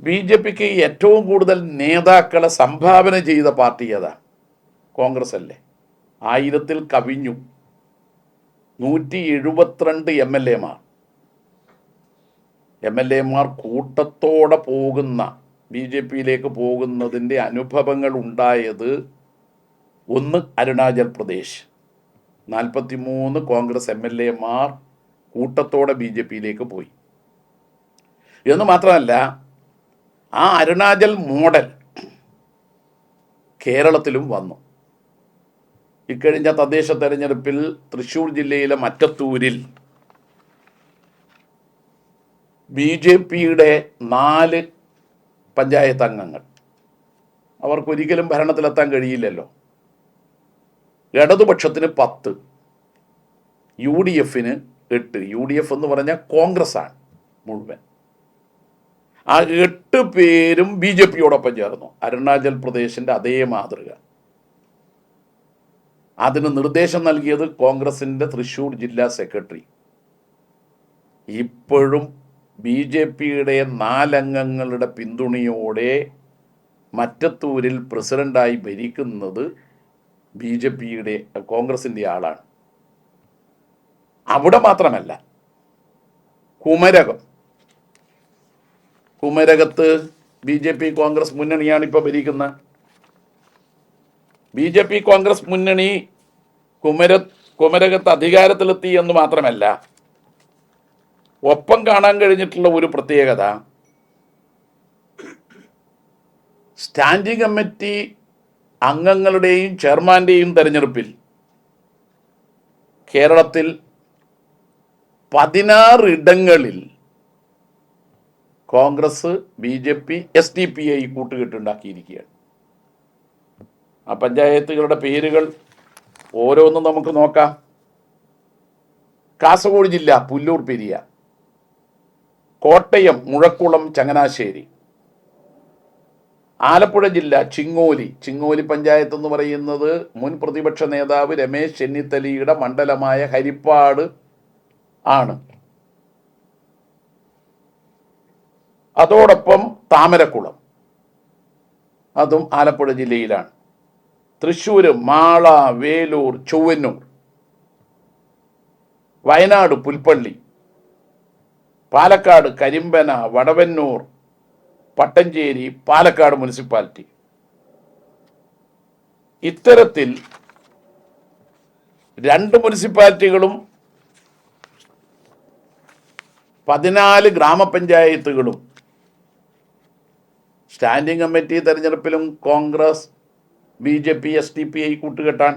B J പിക്ക് ഏറ്റവും കൂടുതൽ നേതാക്കളെ സംഭാവന ചെയ്ത പാർട്ടി ഏതാ? കോൺഗ്രസ് അല്ലേ ആയിരത്തിൽ കവിഞ്ഞു. നൂറ്റി എഴുപത്തിരണ്ട് എം എൽ എമാർ എം എൽ എമാർ കൂട്ടത്തോടെ പോകുന്ന ബി ജെ പിയിലേക്ക് പോകുന്നതിന്റെ അനുഭവങ്ങൾ ഉണ്ടായത് ഒന്ന് അരുണാചൽ പ്രദേശ്. നാൽപ്പത്തി മൂന്ന് കോൺഗ്രസ് എം എൽ എമാർ കൂട്ടത്തോടെ ബി ജെ പിയിലേക്ക് പോയി. എന്ന് മാത്രമല്ല ആ അരുണാചൽ മോഡൽ കേരളത്തിലും വന്നു. ഇക്കഴിഞ്ഞ തദ്ദേശ തെരഞ്ഞെടുപ്പിൽ തൃശൂർ ജില്ലയിലെ മറ്റത്തൂരിൽ ബി ജെ പിയുടെ നാല് പഞ്ചായത്ത് അംഗങ്ങൾ. അവർക്കൊരിക്കലും ഭരണത്തിലെത്താൻ കഴിയില്ലല്ലോ. ഇടതുപക്ഷത്തിന് പത്ത് യു ഡി എഫിന് എട്ട്. യു ഡി എഫ് എന്ന് പറഞ്ഞാൽ കോൺഗ്രസ് ആണ് മുഴുവൻ. ആ എട്ട് പേരും ബി ജെ പിയോടൊപ്പം ചേർന്നു. അരുണാചൽ പ്രദേശിന്റെ അതേ മാതൃക. അതിന് നിർദ്ദേശം നൽകിയത് കോൺഗ്രസിന്റെ തൃശൂർ ജില്ലാ സെക്രട്ടറി. ഇപ്പോഴും ബി ജെ പിയുടെ നാലംഗങ്ങളുടെ പിന്തുണയോടെ മറ്റത്തൂരിൽ പ്രസിഡന്റായി ഭരിക്കുന്നത് ബി ജെ പിയുടെ കോൺഗ്രസിന്റെ ആളാണ്. അവിടെ മാത്രമല്ല കുമരകം. കുമരകത്ത് ബി ജെ പി കോൺഗ്രസ് മുന്നണിയാണ് ഇപ്പോൾ ഭരിക്കുന്നത് ബി ജെ പി കോൺഗ്രസ് മുന്നണി കുമര കുമരകത്ത് അധികാരത്തിലെത്തി എന്ന് മാത്രമല്ല ഒപ്പം കാണാൻ കഴിഞ്ഞിട്ടുള്ള ഒരു പ്രത്യേകത സ്റ്റാൻഡിംഗ് കമ്മിറ്റി അംഗങ്ങളുടെയും ചെയർമാന്റെയും തെരഞ്ഞെടുപ്പിൽ കേരളത്തിൽ പതിനാറ് ഇടങ്ങളിൽ Congress B J P S D P I കൂട്ടുകെട്ടുണ്ടാക്കിയിരിക്കുകയാണ്. ആ പഞ്ചായത്തുകളുടെ പേരുകൾ ഓരോന്നും നമുക്ക് നോക്കാം. കാസർഗോഡ് ജില്ല പുല്ലൂർ പെരിയ. കോട്ടയം മുഴക്കുളം ചങ്ങനാശ്ശേരി. ആലപ്പുഴ ജില്ല ചിങ്ങോലി. ചിങ്ങോലി പഞ്ചായത്ത് എന്ന് പറയുന്നത് മുൻ പ്രതിപക്ഷ നേതാവ് രമേശ് ചെന്നിത്തലിയുടെ മണ്ഡലമായ ഹരിപ്പാട് ആണ്. അതോടൊപ്പം താമരക്കുളം. അതും ആലപ്പുഴ ജില്ലയിലാണ്. തൃശ്ശൂർ മാള വേലൂർ ചൊവ്വന്നൂർ. വയനാട് പുൽപ്പള്ളി. പാലക്കാട് കരിമ്പന വടവന്നൂർ. പട്ടഞ്ചേരി പാലക്കാട് മുനിസിപ്പാലിറ്റി. ഇത്തരത്തിൽ രണ്ട് മുനിസിപ്പാലിറ്റികളും പതിനാല് ഗ്രാമപഞ്ചായത്തുകളും സ്റ്റാൻഡിംഗ് കമ്മിറ്റി തെരഞ്ഞെടുപ്പിലും Congress B J P S D P I കൂട്ടുകെട്ടാൻ